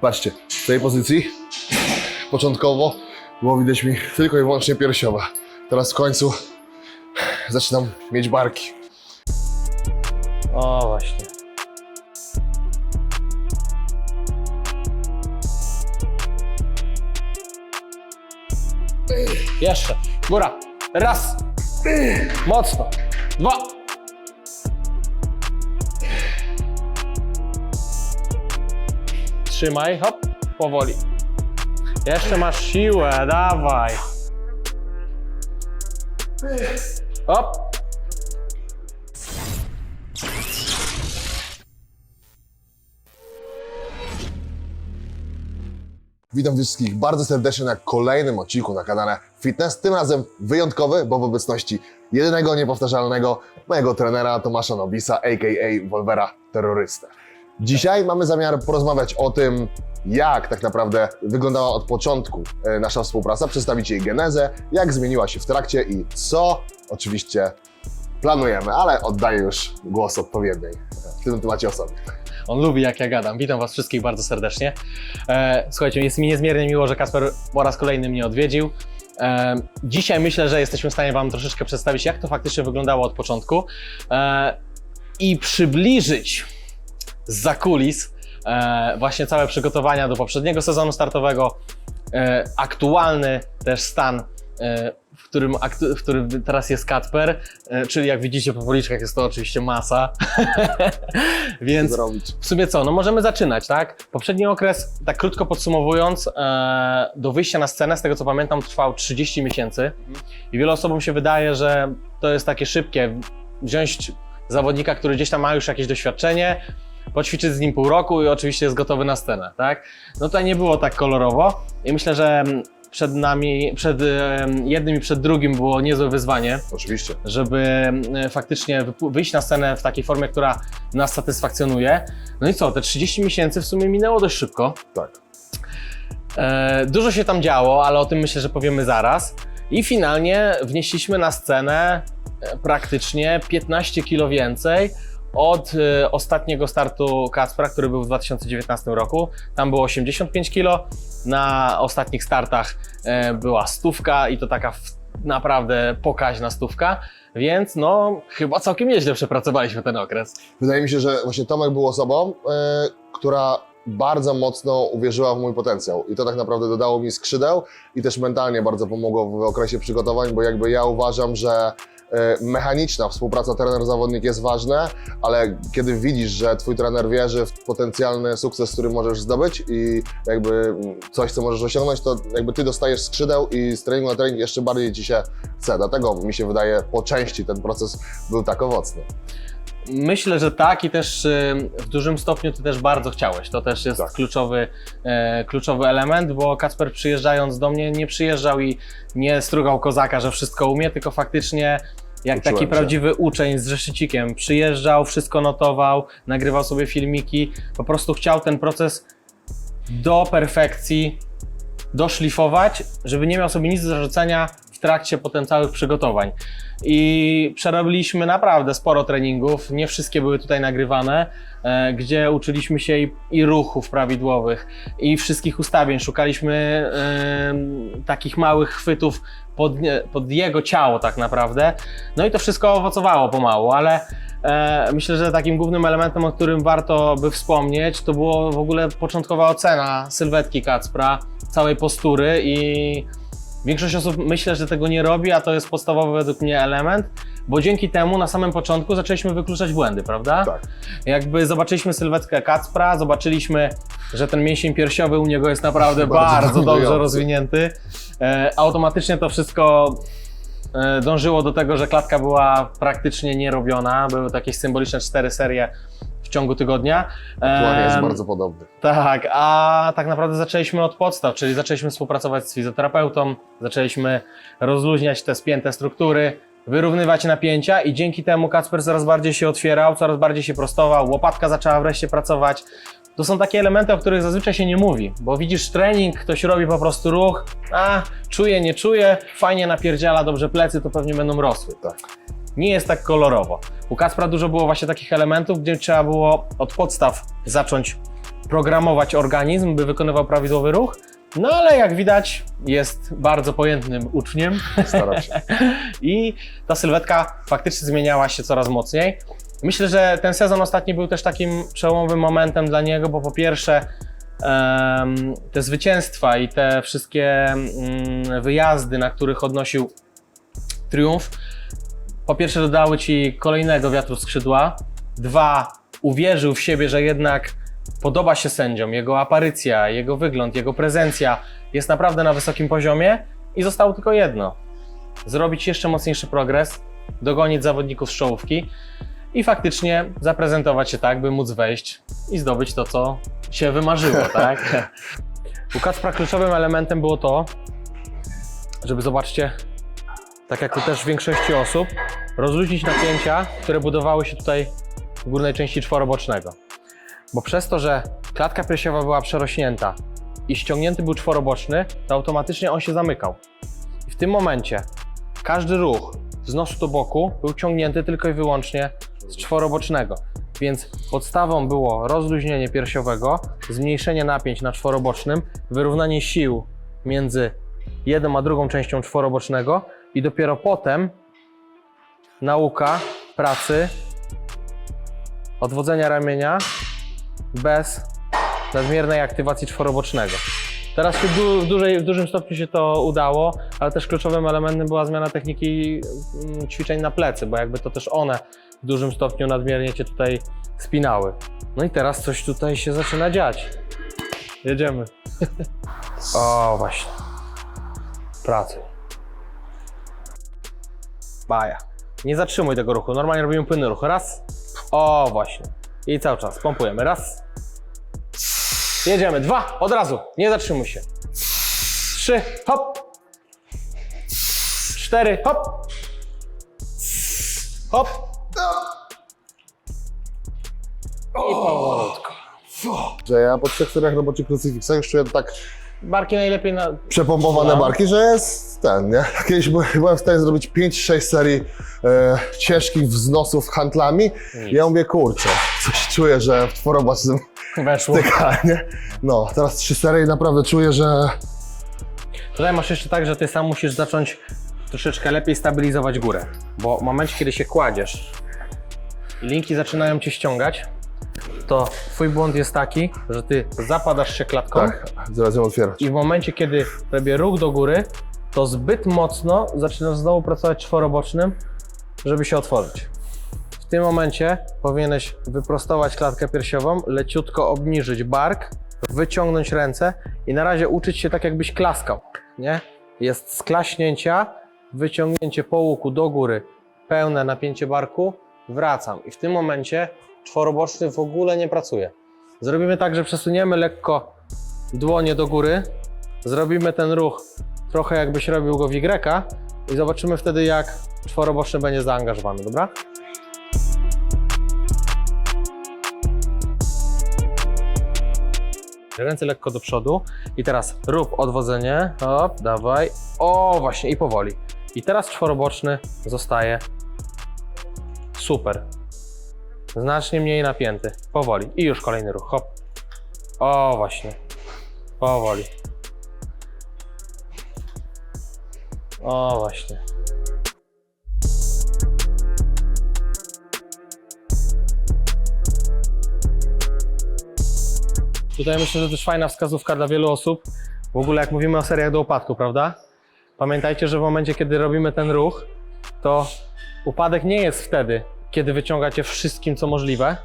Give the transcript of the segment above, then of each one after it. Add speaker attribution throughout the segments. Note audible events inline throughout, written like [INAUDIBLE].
Speaker 1: Patrzcie, w tej pozycji początkowo było widać mi tylko i wyłącznie piersiowa. Teraz w końcu zaczynam mieć barki.
Speaker 2: O, właśnie. Jeszcze. Góra. Raz. Mocno. Dwa. Trzymaj, hop, powoli. Jeszcze masz siłę, dawaj. Hop.
Speaker 1: Witam wszystkich bardzo serdecznie na kolejnym odcinku na kanale Fitness. Tym razem wyjątkowy, bo w obecności jedynego niepowtarzalnego mojego trenera Tomasza Nobisa, a.k.a. Wolvera Terrorysta. Dzisiaj mamy zamiar porozmawiać o tym, jak tak naprawdę wyglądała od początku e, nasza współpraca, przedstawić jej genezę, jak zmieniła się w trakcie i co oczywiście planujemy, ale oddaję już głos odpowiedniej w tym temacie osobie.
Speaker 2: On lubi jak ja gadam. Witam Was wszystkich bardzo serdecznie. E, słuchajcie, jest mi niezmiernie miło, że Kasper po raz kolejny mnie odwiedził. E, dzisiaj myślę, że jesteśmy w stanie Wam troszeczkę przedstawić, jak to faktycznie wyglądało od początku e, i przybliżyć z kulis e, właśnie całe przygotowania do poprzedniego sezonu startowego, e, aktualny też stan, e, w którym, w którym teraz jest Kacper, e, czyli jak widzicie po policzkach jest to oczywiście masa. [LAUGHS] Więc
Speaker 1: Zrobić.
Speaker 2: w sumie co, no możemy zaczynać, tak? Poprzedni okres, tak krótko podsumowując, do wyjścia na scenę, z tego co pamiętam, trwał 30 miesięcy i wielu osobom się wydaje, że to jest takie szybkie, wziąć zawodnika, który gdzieś tam ma już jakieś doświadczenie, poćwiczyć z nim pół roku i oczywiście jest gotowy na scenę, tak? No tutaj nie było tak kolorowo i myślę, że mm, przed nami, przed jednym i przed drugim było niezłe wyzwanie,
Speaker 1: Oczywiście.
Speaker 2: żeby e, faktycznie wyjść na scenę w takiej formie, która nas satysfakcjonuje. No i co, te 30 miesięcy w sumie minęło dość szybko.
Speaker 1: Tak.
Speaker 2: E, dużo się tam działo, ale o tym myślę, że powiemy zaraz. I finalnie wnieśliśmy na scenę e, praktycznie 15 kilo więcej od e, ostatniego startu Kacpra, który był w 2019 roku. Tam było 85 kilo, na ostatnich startach e, była stówka i to taka naprawdę pokaźna stówka, więc no chyba całkiem nieźle przepracowaliśmy ten okres.
Speaker 1: Wydaje mi się, że właśnie Tomek był osobą, e, która bardzo mocno uwierzyła w mój potencjał i to tak naprawdę dodało mi skrzydeł i też mentalnie bardzo pomogło w okresie przygotowań, bo jakby ja uważam, że mechaniczna współpraca trener-zawodnik jest ważna, ale kiedy widzisz, że twój trener wierzy w potencjalny sukces, który możesz zdobyć i jakby coś, co możesz osiągnąć, to jakby ty dostajesz skrzydeł i z treningu na trening jeszcze bardziej ci się chce. Dlatego mi się wydaje, po części ten proces był tak owocny.
Speaker 2: Myślę, że tak i też y, w dużym stopniu ty też bardzo chciałeś. To też jest
Speaker 1: Tak.
Speaker 2: kluczowy, e, kluczowy element, bo Kacper przyjeżdżając do mnie nie przyjeżdżał i nie strugał kozaka, że wszystko umie, tylko faktycznie jak
Speaker 1: Uczyłem
Speaker 2: taki
Speaker 1: się.
Speaker 2: prawdziwy uczeń z zeszycikiem przyjeżdżał, wszystko notował, nagrywał sobie filmiki, po prostu chciał ten proces do perfekcji doszlifować, żeby nie miał sobie nic do zarzucenia trakcie potem całych przygotowań. I przerobiliśmy naprawdę sporo treningów, nie wszystkie były tutaj nagrywane, e, gdzie uczyliśmy się i, ruchów prawidłowych, i wszystkich ustawień. Szukaliśmy takich małych chwytów pod, pod jego ciało tak naprawdę. No i to wszystko owocowało pomału, ale e, myślę, że takim głównym elementem, o którym warto by wspomnieć, to było w ogóle początkowa ocena sylwetki Kacpra, całej postury i Większość osób myślę, że tego nie robi, a to jest podstawowy według mnie element, bo dzięki temu na samym początku zaczęliśmy wykluczać błędy, prawda?
Speaker 1: Tak.
Speaker 2: Jakby zobaczyliśmy sylwetkę Kacpra, zobaczyliśmy, że ten mięsień piersiowy u niego jest naprawdę
Speaker 1: Bardzo
Speaker 2: bardzo, dobrze rozwinięty. E, automatycznie to wszystko e, dążyło do tego, że klatka była praktycznie nierobiona. Były takie symboliczne cztery serie w ciągu tygodnia.
Speaker 1: Aktualnie jest bardzo podobny.
Speaker 2: tak, a tak naprawdę zaczęliśmy od podstaw, czyli zaczęliśmy współpracować z fizjoterapeutą, zaczęliśmy rozluźniać te spięte struktury, wyrównywać napięcia i dzięki temu Kacper coraz bardziej się otwierał, coraz bardziej się prostował, łopatka zaczęła wreszcie pracować. To są takie elementy, o których zazwyczaj się nie mówi, bo widzisz trening, ktoś robi po prostu ruch, a czuje, nie czuje, fajnie napierdziela dobrze plecy, to pewnie będą rosły.
Speaker 1: Tak.
Speaker 2: Nie jest tak kolorowo. U Kacpra dużo było właśnie takich elementów, gdzie trzeba było od podstaw zacząć programować organizm, by wykonywał prawidłowy ruch. No ale jak widać, jest bardzo pojętnym uczniem
Speaker 1: Staram się. [LAUGHS]
Speaker 2: i ta sylwetka faktycznie zmieniała się coraz mocniej. Myślę, że ten sezon ostatni był też takim przełomowym momentem dla niego, bo po pierwsze te zwycięstwa i te wszystkie mm, wyjazdy, na których odnosił triumf, po pierwsze dodały ci kolejnego wiatru skrzydła, dwa, uwierzył w siebie, że jednak podoba się sędziom, jego aparycja, jego wygląd, jego prezencja jest naprawdę na wysokim poziomie i zostało tylko jedno, zrobić jeszcze mocniejszy progres, dogonić zawodników z czołówki i faktycznie zaprezentować się tak, by móc wejść i zdobyć to, co się wymarzyło, [LAUGHS] tak? U Kacpra kluczowym elementem było to, żeby zobaczcie, tak jak u też większości osób, rozluźnić napięcia, które budowały się tutaj w górnej części czworobocznego. Bo przez to, że klatka piersiowa była przerośnięta i ściągnięty był czworoboczny, to automatycznie on się zamykał. I w tym momencie każdy ruch z nosu do boku był ciągnięty tylko i wyłącznie z czworobocznego. Więc podstawą było rozluźnienie piersiowego, zmniejszenie napięć na czworobocznym, wyrównanie sił między jedną a drugą częścią czworobocznego i dopiero potem nauka pracy odwodzenia ramienia bez nadmiernej aktywacji czworobocznego. Teraz się w, dużej, w dużym stopniu się to udało, ale też kluczowym elementem była zmiana techniki mm, ćwiczeń na plecy, bo jakby to też one w dużym stopniu nadmiernie cię tutaj spinały. No i teraz coś tutaj się zaczyna dziać. Jedziemy. [LAUGHS] o, właśnie. Pracy. Baja. Nie zatrzymuj tego ruchu. Normalnie robimy płynny ruch. Raz. O, właśnie. I cały czas. Pompujemy. Raz. Jedziemy. Dwa. Od razu. Nie zatrzymuj się. Trzy. Hop. Cztery. Hop. Hop.
Speaker 1: Że ja po trzech seriach roboczych krucyfiksach już czuję tak
Speaker 2: Barki najlepiej na...
Speaker 1: przepompowane barki, że jest ten, nie? [LAUGHS] Kiedyś by- byłem w stanie zrobić 5-6 serii e, ciężkich wznosów handlami. Ja mówię, kurczę, coś czuję, że w czworobocznym
Speaker 2: Weszło.
Speaker 1: tyka, nie? No, teraz trzy serie i naprawdę czuję, że
Speaker 2: Tutaj masz jeszcze tak, że ty sam musisz zacząć troszeczkę lepiej stabilizować górę, bo w momencie, kiedy się kładziesz i linki zaczynają cię ściągać, to twój błąd jest taki, że ty zapadasz się klatką
Speaker 1: tak, zaraz ją otwierać.
Speaker 2: i w momencie, kiedy robię ruch do góry, to zbyt mocno zaczynasz znowu pracować czworobocznym, żeby się otworzyć. W tym momencie powinieneś wyprostować klatkę piersiową, leciutko obniżyć bark, wyciągnąć ręce i na razie uczyć się tak, jakbyś klaskał. Nie? Jest sklaśnięcia, wyciągnięcie po łuku do góry, pełne napięcie barku, wracam. I w tym momencie czworoboczny w ogóle nie pracuje. Zrobimy tak, że przesuniemy lekko dłonie do góry, zrobimy ten ruch trochę jakbyś robił go w Y i zobaczymy wtedy, jak czworoboczny będzie zaangażowany, dobra? Ręce lekko do przodu i teraz rób odwodzenie, hop, dawaj, o właśnie i powoli. I teraz czworoboczny zostaje super. Znacznie mniej napięty, powoli i już kolejny ruch, hop. O właśnie, powoli. O właśnie. Tutaj myślę, że też fajna wskazówka dla wielu osób. W ogóle jak mówimy o seriach do upadku, prawda? Pamiętajcie, że w momencie, kiedy robimy ten ruch, to upadek nie jest wtedy, kiedy wyciągacie wszystkim, co możliwe,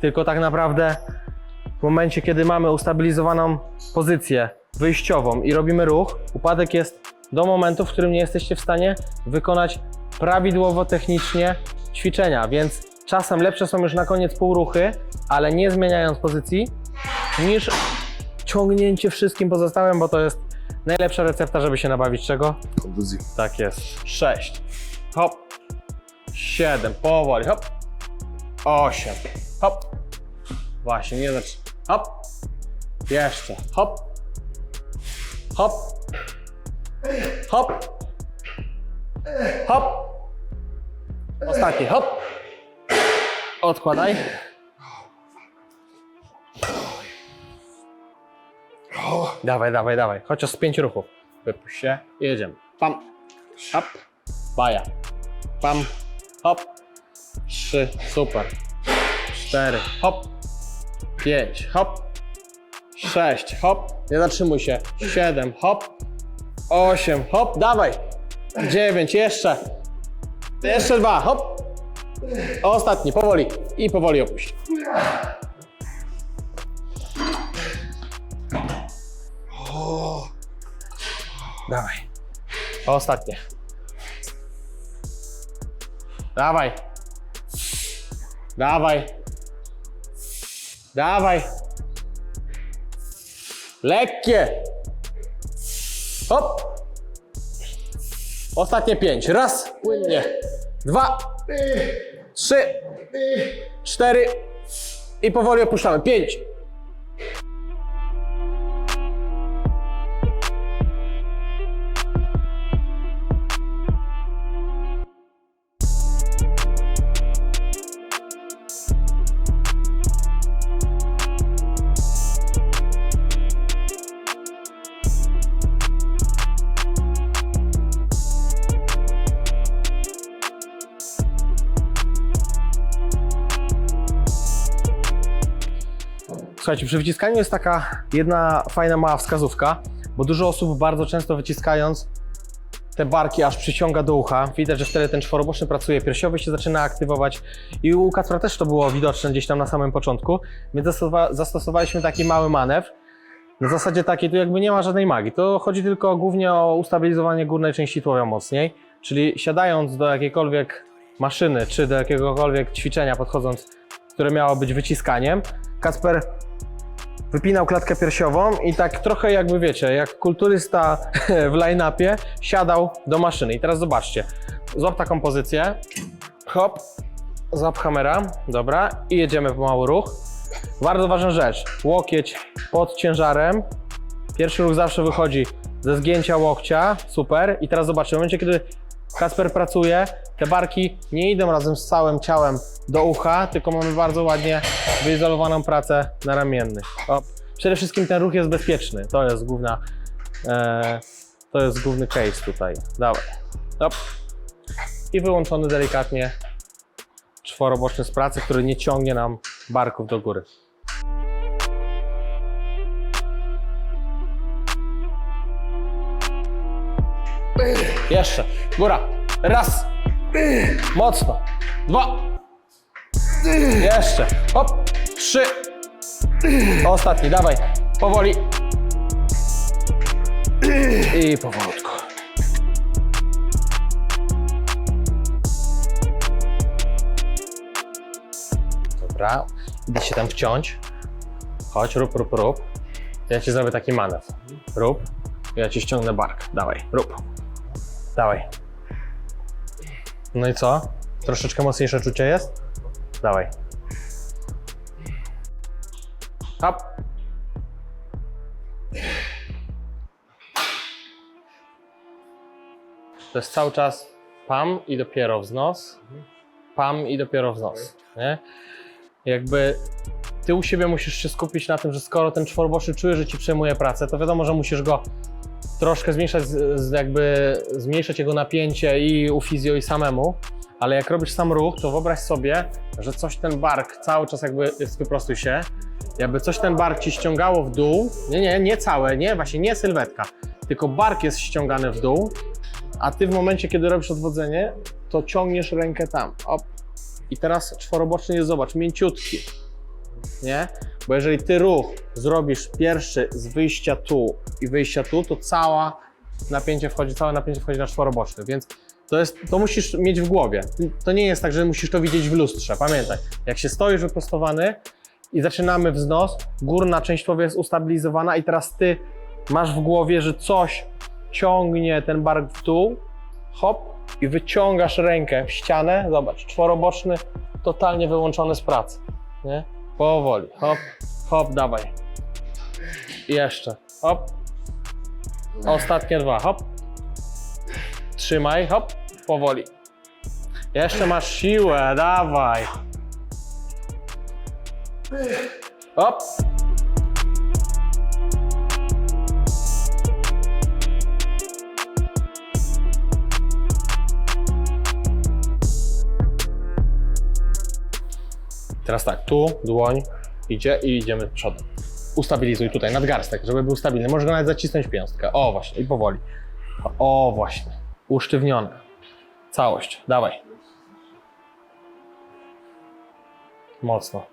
Speaker 2: tylko tak naprawdę w momencie, kiedy mamy ustabilizowaną pozycję wyjściową i robimy ruch, upadek jest do momentu, w którym nie jesteście w stanie wykonać prawidłowo technicznie ćwiczenia, więc czasem lepsze są już na koniec półruchy, ale nie zmieniając pozycji, niż ciągnięcie wszystkim pozostałym, bo to jest najlepsza recepta, żeby się nabawić czego?
Speaker 1: Kontuzji.
Speaker 2: Tak jest. 6. Hop. 7. Powoli. Hop. 8. Hop. Właśnie, nie zacz. Hop. Jeszcze. Hop. Hop. Hop. Hop. Ostatni. Hop. Odkładaj. Dawaj, dawaj, dawaj. Chociaż z pięć ruchów. Wypuść się i jedziemy. Pam, hop, baja. Pam, hop. Trzy, super. Cztery, hop. Pięć, hop. Sześć, hop. Nie zatrzymuj się. Siedem, hop. Osiem, hop. Dawaj. Dziewięć, jeszcze. Jeszcze dwa, hop. Ostatni, powoli. I powoli opuść. Dawaj. Ostatnie. Dawaj. Dawaj. Dawaj. Lekkie. Hop. Ostatnie pięć. Raz. Płynnie. Dwa. Trzy. Cztery. I powoli opuszczamy. Pięć. Słuchajcie, przy wyciskaniu jest taka jedna fajna mała wskazówka, bo dużo osób bardzo często wyciskając te barki aż przyciąga do ucha. Widać, że wtedy ten czworoboczny pracuje, piersiowy się zaczyna aktywować i u Kacpra też to było widoczne gdzieś tam na samym początku, więc zastosowa- zastosowaliśmy taki mały manewr. Na zasadzie takiej, tu jakby nie ma żadnej magii. To chodzi tylko głównie o ustabilizowanie górnej części tułowia mocniej, czyli siadając do jakiejkolwiek maszyny, czy do jakiegokolwiek ćwiczenia podchodząc, które miało być wyciskaniem, Kacper wypinał klatkę piersiową i tak trochę jakby wiecie, jak kulturysta [LAUGHS] w line-upie siadał do maszyny. I teraz zobaczcie, złap taką pozycję, hop, złap kamera, dobra, i jedziemy w mały ruch. Bardzo ważna rzecz, łokieć pod ciężarem. Pierwszy ruch zawsze wychodzi ze zgięcia łokcia, super. I teraz zobaczcie, w momencie kiedy Kasper pracuje, te barki nie idą razem z całym ciałem do ucha, tylko mamy bardzo ładnie wyizolowaną pracę na ramiennych. Przede wszystkim ten ruch jest bezpieczny, to jest główna, e, to jest główny case tutaj. Dawaj. Hop. I wyłączony delikatnie czworoboczny z pracy, który nie ciągnie nam barków do góry. Jeszcze. Góra. Raz. Mocno. Dwa. Jeszcze. Hop. Trzy. Ostatni. Dawaj. Powoli. I powolutku. Dobra. Idę się tam wciąć. Chodź, rób, rób, rób. Ja ci zrobię taki manewr. Rób. Ja ci ściągnę bark. Dawaj, rób. Dawaj. No i co? Troszeczkę mocniejsze czucie jest? Dawaj. Hop. To jest cały czas pam i dopiero wznos. Pam i dopiero wznos. Nie? Jakby ty u siebie musisz się skupić na tym, że skoro ten czworoboczny czuje, że ci przejmuje pracę, to wiadomo, że musisz go troszkę zmniejszać, jakby zmniejszać jego napięcie i u fizjo i samemu, ale jak robisz sam ruch, to wyobraź sobie, że coś ten bark cały czas jakby jest wyprostuj się, jakby coś ten bark ci ściągało w dół, nie, nie, nie całe, nie, właśnie nie sylwetka, tylko bark jest ściągany w dół, a ty w momencie, kiedy robisz odwodzenie, to ciągniesz rękę tam, op. I teraz czworoboczny jest, zobacz, mięciutki, nie? Bo jeżeli ty ruch zrobisz pierwszy z wyjścia tu i wyjścia tu, to cała napięcie wchodzi, całe napięcie wchodzi na czworoboczny, więc to, jest, to musisz mieć w głowie. To nie jest tak, że musisz to widzieć w lustrze. Pamiętaj, jak się stoisz wyprostowany i zaczynamy wznos, górna część tułowia jest ustabilizowana i teraz ty masz w głowie, że coś ciągnie ten bark w dół, hop, i wyciągasz rękę w ścianę, zobacz, czworoboczny, totalnie wyłączony z pracy, nie? Powoli, hop, hop, dawaj. Jeszcze, hop. Ostatnie dwa, hop. Trzymaj, hop, powoli. Jeszcze masz siłę, dawaj. Hop. Teraz tak, tu dłoń idzie i idziemy przodem. Ustabilizuj tutaj nadgarstek, żeby był stabilny. Możesz go nawet zacisnąć w piąstkę. O właśnie, i powoli. O właśnie. Usztywnione. Całość. Dawaj. Mocno.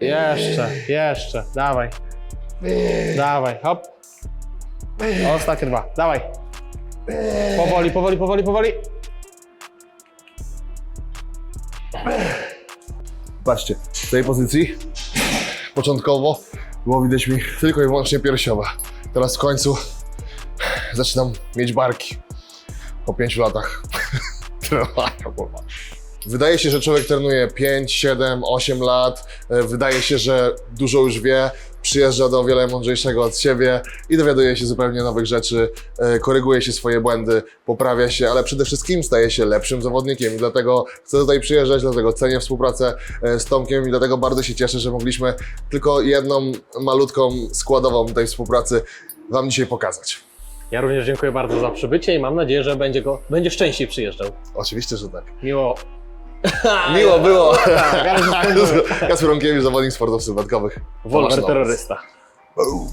Speaker 2: Jeszcze, jeszcze. Dawaj. Dawaj, hop. Ostatnie dwa. Dawaj. Powoli, powoli, powoli, powoli.
Speaker 1: Patrzcie, w tej pozycji początkowo było widać mi tylko i wyłącznie piersiowe. Teraz w końcu zaczynam mieć barki. Po pięciu latach [LAUGHS] trenowania. kurwa. Wydaje się, że człowiek trenuje 5, 7, 8 lat. E, Wydaje się, że dużo już wie. Przyjeżdża do wiele mądrzejszego od siebie i dowiaduje się zupełnie nowych rzeczy, e, koryguje się swoje błędy, poprawia się, ale przede wszystkim staje się lepszym zawodnikiem i dlatego chcę tutaj przyjeżdżać, dlatego cenię współpracę e, z Tomkiem i dlatego bardzo się cieszę, że mogliśmy tylko jedną malutką składową tej współpracy Wam dzisiaj pokazać.
Speaker 2: Ja również dziękuję bardzo za przybycie i mam nadzieję, że będzie go, będzie częściej przyjeżdżał.
Speaker 1: Oczywiście, że tak.
Speaker 2: Miło. [LAUGHS]
Speaker 1: Miło było. [LAUGHS] Kasper Rąkiewicz, zawodnik sylwetkowych.
Speaker 2: Wolwer
Speaker 1: Zobaczmy.
Speaker 2: terrorysta.
Speaker 1: Boom.